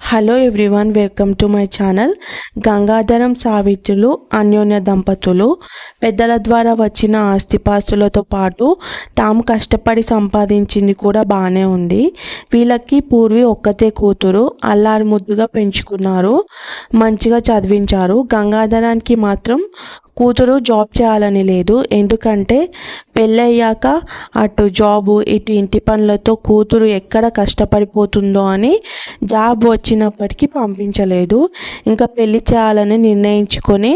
Hello everyone welcome to my channel Gangadharam సావిత్రులు అన్యోన్య దంపతులు. పెద్దల ద్వారా వచ్చిన ఆస్తిపాస్తులతో పాటు తాము కష్టపడి సంపాదించింది కూడా బాగానే ఉంది. వీళ్ళకి పూర్వి ఒక్కతే కూతురు అల్లారి ముద్దుగా పెంచుకున్నారు. మంచిగా చదివించారు. గంగాధరానికి మాత్రం కూతురు జాబ్ చేయాలని లేదు. ఎందుకంటే పెళ్ళయ్యాక అటు జాబు ఇటు ఇంటి పనులతో కూతురు ఎక్కడ కష్టపడిపోతుందో అని జాబ్ వచ్చినప్పటికీ పంపించలేదు. ఇంకా పెళ్ళి చేయాలని నిర్ణయించుకొని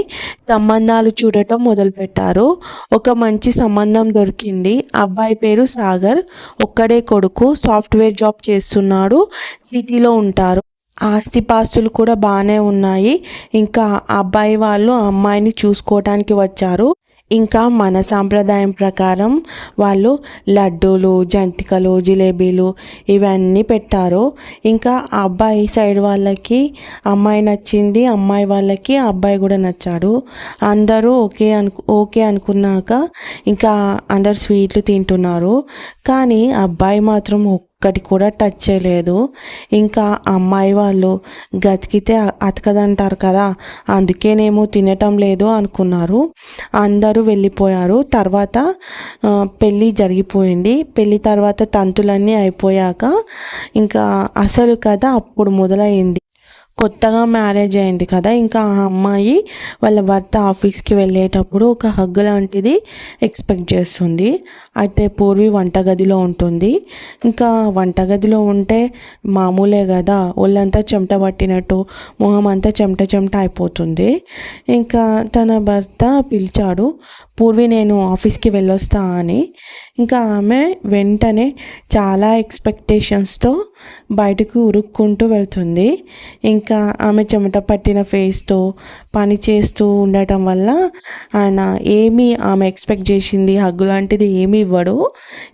సంబంధాలు చూడటం మొదలుపెట్టారు. ఒక మంచి సంబంధం దొరికింది. అబ్బాయి పేరు సాగర్. ఒక్కడే కొడుకు. సాఫ్ట్వేర్ జాబ్ చేస్తున్నాడు. సిటీలో ఉంటారు. ఆస్తిపాస్తులు కూడా బాగానే ఉన్నాయి. ఇంకా అబ్బాయి వాళ్ళు అమ్మాయిని చూసుకోవటానికి వచ్చారు. ఇంకా మన సాంప్రదాయం ప్రకారం వాళ్ళు లడ్డూలు జంతికలు జిలేబీలు ఇవన్నీ పెట్టారు. ఇంకా అబ్బాయి సైడ్ వాళ్ళకి అమ్మాయి నచ్చింది అమ్మాయి వాళ్ళకి అబ్బాయి కూడా నచ్చాడు. అందరూ ఓకే అను ఓకే అనుకున్నాక ఇంకా అందరు స్వీట్లు తింటున్నారు. కానీ అబ్బాయి మాత్రం ఒక్కటి కూడా టచ్ చేయలేదు. ఇంకా అమ్మాయి వాళ్ళు గతికితే అతకదంటారు కదా అందుకేనేమో తినటం లేదు అనుకున్నారు. అందరూ వెళ్ళిపోయారు. తర్వాత పెళ్ళి జరిగిపోయింది. పెళ్ళి తర్వాత తంతులన్నీ అయిపోయాక ఇంకా అసలు కథ అప్పుడు మొదలైంది. కొత్తగా మ్యారేజ్ అయింది కదా ఇంకా ఆ అమ్మాయి వాళ్ళ భర్త ఆఫీస్కి వెళ్ళేటప్పుడు ఒక హగ్ లాంటిది ఎక్స్పెక్ట్ చేస్తుంది. అయితే పూర్వి వంటగదిలో ఉంటుంది. ఇంకా వంటగదిలో ఉంటే మామూలే కదా ఒళ్ళంతా చెమట పట్టినట్టు మొహం అంతా చెమట చెమట అయిపోతుంది. ఇంకా తన భర్త పిలిచాడు పూర్వి నేను ఆఫీస్కి వెళ్ళొస్తా అని. ఇంకా ఆమె వెంటనే చాలా ఎక్స్పెక్టేషన్స్తో బయటకు ఉరుక్కుంటూ వెళ్తుంది. ఇంకా ఆమె చెమట పట్టిన ఫేస్తో పని చేస్తూ ఉండటం వల్ల ఆయన ఏమీ ఆమె ఎక్స్పెక్ట్ చేసింది హగ్గు లాంటిది ఏమీ ఇవ్వడు.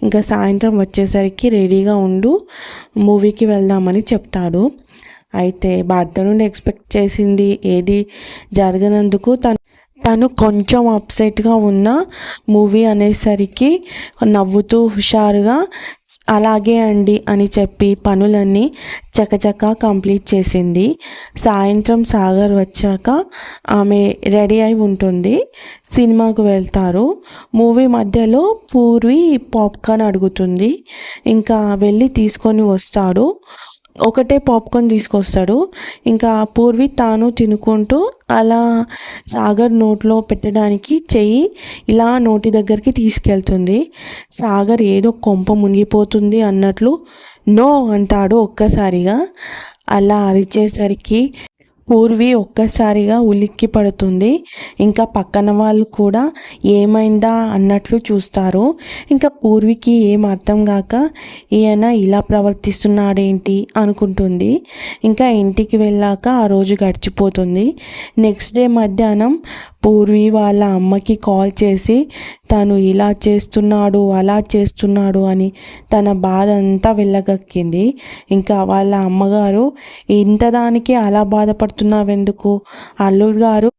ఇంకా సాయంత్రం వచ్చేసరికి రెడీగా ఉండు మూవీకి వెళ్దామని చెప్తాడు. అయితే భర్త నుండి ఎక్స్పెక్ట్ చేసింది ఏది? జరగనందుకు తను తను కొంచెం అప్సెట్గా ఉన్న మూవీ అనేసరికి నవ్వుతూ హుషారుగా అలాగే అండి అని చెప్పి పనులన్నీ చకచకా కంప్లీట్ చేసింది. సాయంత్రం సాగర్ వచ్చాక ఆమె రెడీ అయి ఉంటుంది సినిమాకు వెళ్తారు. మూవీ మధ్యలో పూర్వి పాప్కార్న్ అడుగుతుంది ఇంకా వెళ్ళి తీసుకొని వస్తాడు ఒకటే పాప్కార్న్ తీసుకొస్తాడు. ఇంకా పూర్వి తాను తినుకుంటూ అలా సాగర్ నోట్లో పెట్టడానికి చెయ్యి ఇలా నోటి దగ్గరికి తీసుకెళ్తుంది. సాగర్ ఏదో కొంప మునిగిపోతుంది అన్నట్లు నో అంటాడు ఒక్కసారిగా. అలా అరిచేసరికి పూర్వి ఒక్కసారిగా ఉలిక్కి పడుతుంది. ఇంకా పక్కన వాళ్ళు కూడా ఏమైందా అన్నట్లు చూస్తారు. ఇంకా పూర్వికి ఏం అర్థం కాక ఈయన ఇలా ప్రవర్తిస్తున్నాడేంటి అనుకుంటుంది. ఇంకా ఇంటికి వెళ్ళాక ఆ రోజు గడిచిపోతుంది. నెక్స్ట్ డే మధ్యాహ్నం పూర్వి వాళ్ళ అమ్మకి కాల్ చేసి తను ఇలా చేస్తున్నాడు అలా చేస్తున్నాడు అని తన బాధ అంతా వెళ్ళగక్కింది ఇంకా వాళ్ళ అమ్మగారు ఇంతదానికి అలా బాధపడుతున్నావెందుకు? అల్లుడు గారు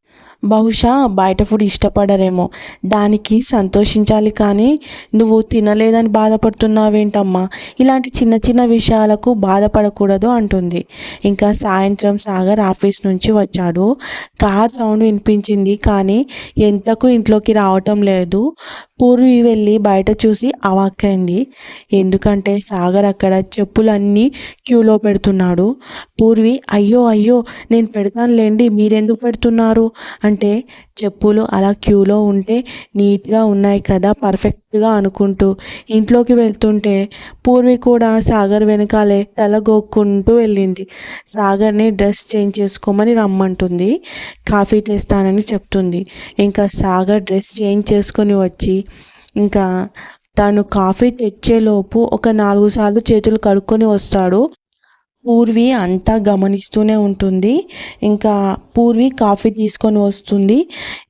బహుశా బయట ఫుడ్ ఇష్టపడరేమో. దానికి సంతోషించాలి కానీ నువ్వు తినలేదని బాధపడుతున్నావేంటమ్మా? ఇలాంటి చిన్న చిన్న విషయాలకు బాధపడకూడదు అంటుంది. ఇంకా సాయంత్రం సాగర్ ఆఫీస్ నుంచి వచ్చాడు. కార్ సౌండ్ వినిపించింది కానీ ఎంతకు ఇంట్లోకి రావటం లేదు. పూర్వి వెళ్ళి బయట చూసి అవాక్కైంది. ఎందుకంటే సాగర్ అక్కడ చెప్పులన్నీ క్యూలో పెడుతున్నాడు. పూర్వి అయ్యో అయ్యో నేను పెడతానులేండి మీరెందుకు పెడుతున్నారు? అంటే చెప్పులు అలా క్యూలో ఉంటే నీట్గా ఉన్నాయి కదా పర్ఫెక్ట్ పర్ఫెక్ట్గా అనుకుంటూ ఇంట్లోకి వెళ్తుంటే పూర్వి కూడా సాగర్ వెనకాలే తలగోక్కుంటూ వెళ్ళింది. సాగర్ని డ్రెస్ చేంజ్ చేసుకోమని రమ్మంటుంది. కాఫీ తెస్తానని చెప్తుంది. ఇంకా సాగర్ డ్రెస్ చేంజ్ చేసుకొని వచ్చి ఇంకా తను కాఫీ తెచ్చేలోపు ఒక నాలుగు సార్లు చేతులు కడుక్కొని వస్తాడు. పూర్వి అంతా గమనిస్తూనే ఉంటుంది. ఇంకా పూర్వి కాఫీ తీసుకొని వస్తుంది.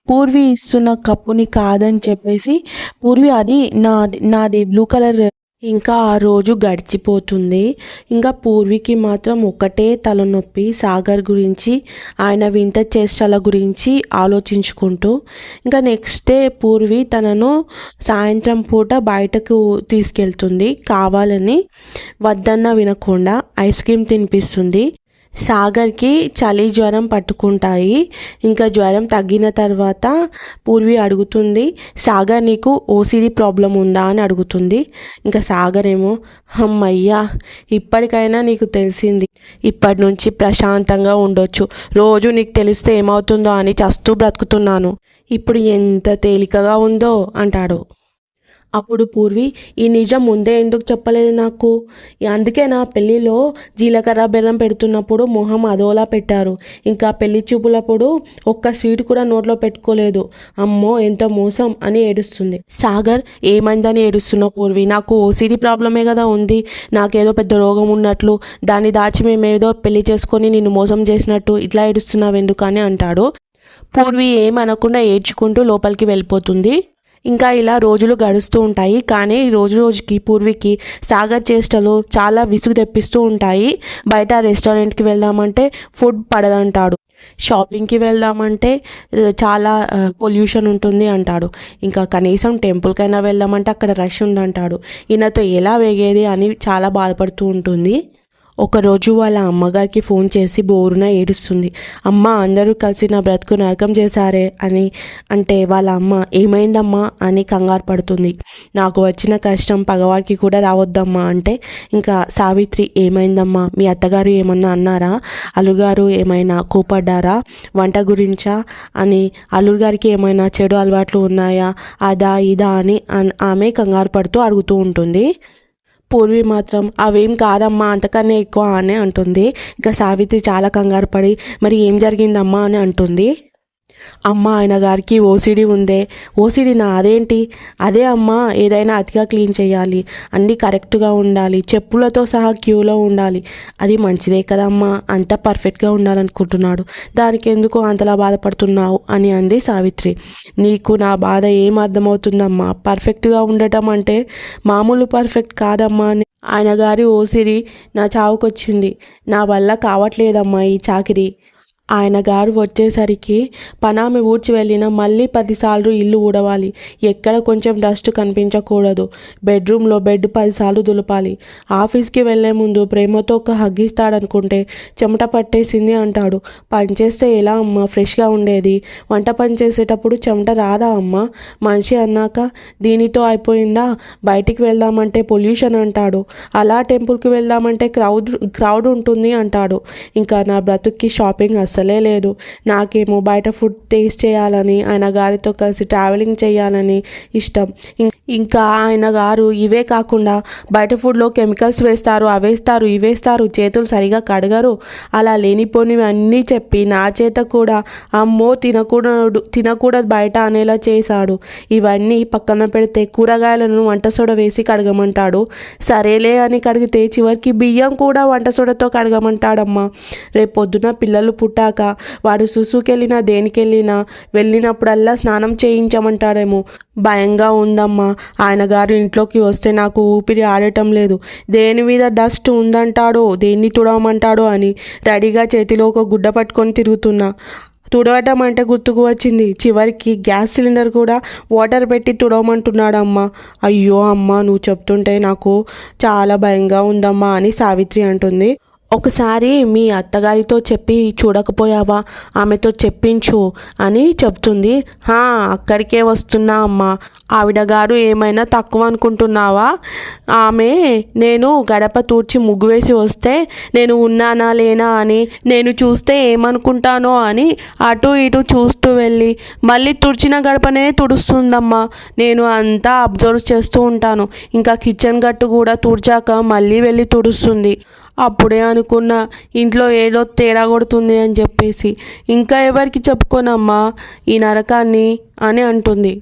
పూర్వి ఇస్తున్న కప్పుని కాదని చెప్పేసి పూర్వి అది నాది నాది బ్లూ కలర్ ఇంకా ఆ రోజు గడిచిపోతుంది. ఇంకా పూర్వికి మాత్రం ఒకటే తలనొప్పి సాగర్ గురించి ఆయన వింత చేష్టల గురించి ఆలోచించుకుంటూ ఇంకా నెక్స్ట్ డే పూర్వి తనను సాయంత్రం పూట బయటకు తీసుకెళ్తుంది. కావాలని వద్దన్న వినకుండా ఐస్ క్రీమ్ తినిపిస్తుంది. సాగర్కి చలి జ్వరం పట్టుకుంటాయి. ఇంకా జ్వరం తగ్గిన తర్వాత పూర్వి అడుగుతుంది సాగర్ నీకు ఓసిడి ప్రాబ్లం ఉందా? అని అడుగుతుంది. ఇంకా సాగర్ ఏమో అమ్మయ్యా ఇప్పటికైనా నీకు తెలిసింది. ఇప్పటి నుంచి ప్రశాంతంగా ఉండొచ్చు. రోజు నీకు తెలిస్తే ఏమవుతుందో అని చస్తూ బ్రతుకుతున్నాను. ఇప్పుడు ఎంత తేలికగా ఉందో అంటాడు. అప్పుడు పూర్వి ఈ నిజం ముందే ఎందుకు చెప్పలేదు నాకు? అందుకే నా పెళ్ళిలో జీలకర్ర బెల్లం పెడుతున్నప్పుడు మొహం అదోలా పెట్టారు. ఇంకా పెళ్ళి చూపులప్పుడు ఒక్క స్వీట్ కూడా నోట్లో పెట్టుకోలేదు. అమ్మో ఎంత మోసం అని ఏడుస్తుంది. సాగర్ ఏమైందని ఏడుస్తున్నావు పూర్వి? నాకు ఓసిడి ప్రాబ్లమే కదా ఉంది. నాకేదో పెద్ద రోగం ఉన్నట్లు దాన్ని దాచి మేమేదో పెళ్ళి చేసుకొని నిన్ను మోసం చేసినట్టు ఇట్లా ఏడుస్తున్నావు ఎందుకని అంటాడు. పూర్వి ఏమనకుండా ఏడ్చుకుంటూ లోపలికి వెళ్ళిపోతుంది. ఇంకా ఇలా రోజులు గడుస్తూ ఉంటాయి. కానీ రోజు రోజుకి పూర్వికి సాగర్ చేష్టలు చాలా విసుగు తెప్పిస్తూ ఉంటాయి. బయట రెస్టారెంట్కి వెళ్దామంటే ఫుడ్ పడదంటాడు. షాపింగ్కి వెళ్దామంటే చాలా పొల్యూషన్ ఉంటుంది అంటాడు. ఇంకా కనీసం టెంపుల్కైనా వెళ్దామంటే అక్కడ రష్ ఉందంటాడు. ఈయనతో ఎలా వేగేది అని చాలా బాధపడుతూ ఉంటుంది. ఒకరోజు వాళ్ళ అమ్మగారికి ఫోన్ చేసి బోరున ఏడుస్తుంది. అమ్మ అందరూ కలిసి నా బ్రతుకు నరకం చేశారే అని అంటే వాళ్ళ అమ్మ ఏమైందమ్మా? అని కంగారు పడుతుంది. నాకు వచ్చిన కష్టం పగవాడికి కూడా రావద్దమ్మా అంటే ఇంకా సావిత్రి ఏమైందమ్మా? మీ అత్తగారు ఏమన్నా అన్నారా? అల్లుగారు ఏమైనా కోపడ్డారా? వంట గురించా? అని అల్లుగారికి ఏమైనా చెడు అలవాట్లు ఉన్నాయా? అదా ఇదా అని అన్- ఆమె కంగారు పడుతూ అడుగుతూ ఉంటుంది. పూర్వి మాత్రం అవేం కాదమ్మా అంతకన్నా ఎక్కువ అని అంటుంది. ఇంకా సావిత్రి చాలా కంగారు పడి మరి ఏం జరిగిందమ్మా అని అంటుంది. అమ్మ ఆయన గారికి ఓసిడి ఉందే. ఓసిడినా అదేంటి? అదే అమ్మ ఏదైనా అతిగా క్లీన్ చేయాలి. అన్నీ కరెక్ట్గా ఉండాలి. చెప్పులతో సహా క్యూలో ఉండాలి. అది మంచిదే కదమ్మా. అంత పర్ఫెక్ట్గా ఉండాలనుకుంటున్నాడు. దానికి ఎందుకు అంతలా బాధపడుతున్నావు? అని అంది సావిత్రి. నీకు నా బాధ ఏం అర్థమవుతుందమ్మా? పర్ఫెక్ట్గా ఉండటం అంటే మామూలు పర్ఫెక్ట్ కాదమ్మా అని ఆయన గారి ఓసిరి నా చావుకొచ్చింది. నా వల్ల కావట్లేదమ్మా ఈ చాకిరి. ఆయన గారు వచ్చేసరికి పనామి ఊడ్చి వెళ్ళిన మళ్ళీ పదిసార్లు ఇల్లు ఊడవాలి. ఎక్కడ కొంచెం డస్ట్ కనిపించకూడదు. బెడ్రూమ్లో బెడ్ పదిసార్లు దులపాలి. ఆఫీస్కి వెళ్ళే ముందు ప్రేమతో ఒక హగ్గిస్తాడనుకుంటే చెమట పట్టేసింది అంటాడు. పని చేస్తే ఎలా అమ్మ? ఫ్రెష్గా ఉండేది. వంట పని చేసేటప్పుడు చెమట రాదా అమ్మ? మనిషి అన్నాక దీనితో అయిపోయిందా? బయటికి వెళ్దామంటే పొల్యూషన్ అంటాడు. అలా టెంపుల్కి వెళ్దామంటే క్రౌడ్ క్రౌడ్ ఉంటుంది అంటాడు. ఇంకా నా బ్రతుక్కి షాపింగ్ అస్సలే లేదు. నాకేమో బయట ఫుడ్ టేస్ట్ చేయాలని ఆయన గారితో కలిసి ట్రావెలింగ్ చేయాలని ఇష్టం. ఇంకా ఆయన గారు ఇవే కాకుండా బయట ఫుడ్లో కెమికల్స్ వేస్తారు అవేస్తారు ఇవేస్తారు చేతులు సరిగా కడగరు. అలా లేనిపోనివి అన్నీ చెప్పి నా చేత కూడా అమ్మో తినకూడదు తినకూడదు బయట అనేలా చేశాడు. ఇవన్నీ పక్కన పెడితే కూరగాయలను వంట సోడ వేసి కడగమంటాడు. సరేలే అని కడిగితే చివరికి బియ్యం కూడా వంట సోడతో కడగమంటాడమ్మా. రేపు పొద్దున పిల్లలు పుట్టాక వాడు సుసుకెళ్ళినా దేనికెళ్ళినా వెళ్ళినప్పుడల్లా స్నానం చేయించమంటాడేమో భయంగా ఉందమ్మా. ఆయన గారు ఇంట్లోకి వస్తే నాకు ఊపిరి ఆడటం లేదు. దేని మీద డస్ట్ ఉందంటాడో దేన్ని తుడవమంటాడో అని రెడీగా చేతిలో ఒక గుడ్డ పట్టుకొని తిరుగుతున్నా. తుడవటం అంటే గుర్తుకు వచ్చింది. చివరికి గ్యాస్ సిలిండర్ కూడా వాటర్ పెట్టి తుడవమంటున్నాడమ్మా. అయ్యో అమ్మా నువ్వు చెప్తుంటే నాకు చాలా భయంగా ఉందమ్మా అని సావిత్రి అంటుంది. ఒకసారి మీ అత్తగారితో చెప్పి చూడకపోయావా? ఆమెతో చెప్పించు అని చెప్తుంది. హా అక్కడికే వస్తున్నా అమ్మా. ఆవిడ గారు ఏమైనా తక్కువ అనుకుంటున్నావా? ఆమె నేను గడప తూర్చి ముగ్గు వేసి వస్తే నేను ఉన్నానా లేనా అని నేను చూస్తే ఏమనుకుంటానో అని అటు ఇటు చూస్తూ వెళ్ళి మళ్ళీ తుడిచిన గడపనే తుడుస్తుందమ్మా. నేను అంతా అబ్జర్వ్ చేస్తూ ఉంటాను. ఇంకా కిచెన్ గట్టు కూడా తుడిచాక మళ్ళీ వెళ్ళి తుడుస్తుంది. అప్పుడే అనుకున్నా ఇంట్లో ఏదో తేడా కొడుతుంది అని చెప్పేసి. ఇంకా ఎవరికి చెప్పుకోనమ్మా ఈ నరకాన్ని అని అంటుంది.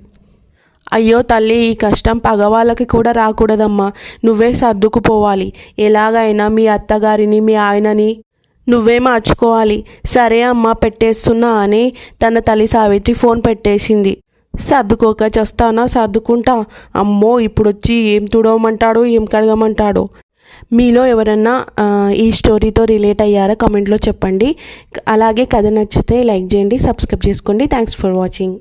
అయ్యో తల్లి ఈ కష్టం పగవాళ్ళకి కూడా రాకూడదమ్మా. నువ్వే సర్దుకుపోవాలి. ఎలాగైనా మీ అత్తగారిని మీ ఆయనని నువ్వే మార్చుకోవాలి. సరే అమ్మా పెట్టేస్తున్నా అని తన తల్లి సావిత్రి ఫోన్ పెట్టేసింది. సర్దుకోక చేస్తానా సర్దుకుంటా? అమ్మో ఇప్పుడు వచ్చి ఏం తుడవమంటాడో ఏం కడగమంటాడో? మీలో ఎవరన్నా ఈ స్టోరీతో రిలేట్ అయ్యారా? కమెంట్లో చెప్పండి. అలాగే కథ నచ్చితే లైక్ చేయండి సబ్స్క్రైబ్ చేసుకోండి. Thanks for watching